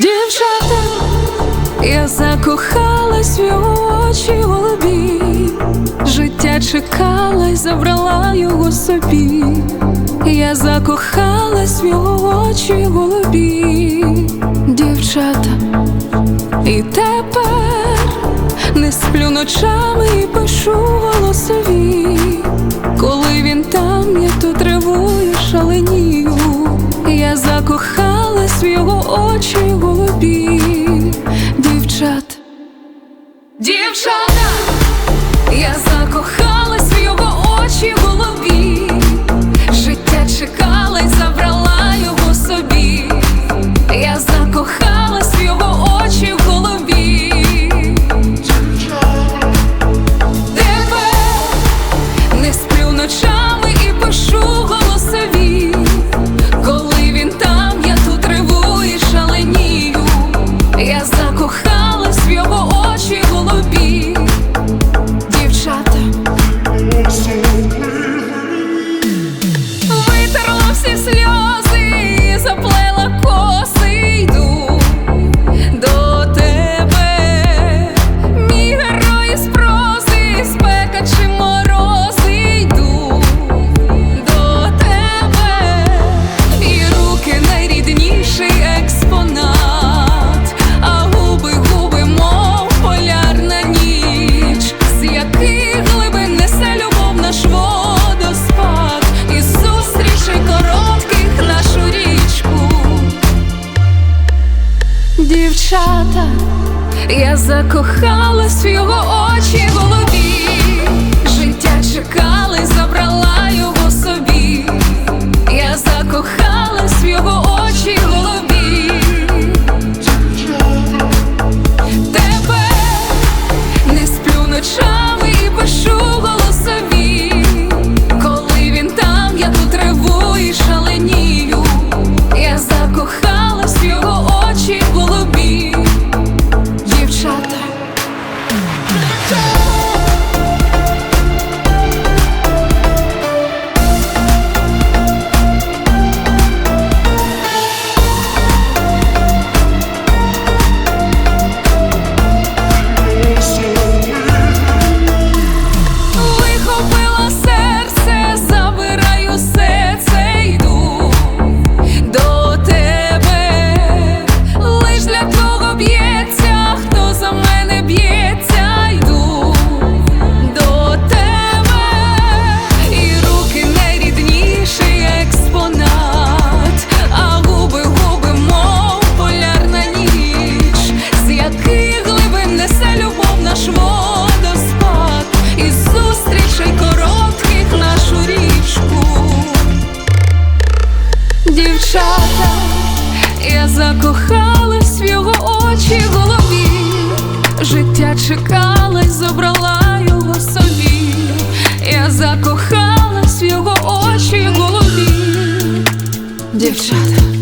Дівчата, я закохалась в його очі голубі, життя чекала й забрала його собі, я закохалась в його очі голубі, дівчата, і тепер не сплю ночами і пишу голосові, коли він там, я то тривую шалені нас його очі голубі, дівчат, дівчата, я закохалась в його очі голубі. дівчата, я закохалась в його очі голубі. закохалась в його очі голові, життя чекалась, забрала його собі, я закохалась в його очі голові, дівчата.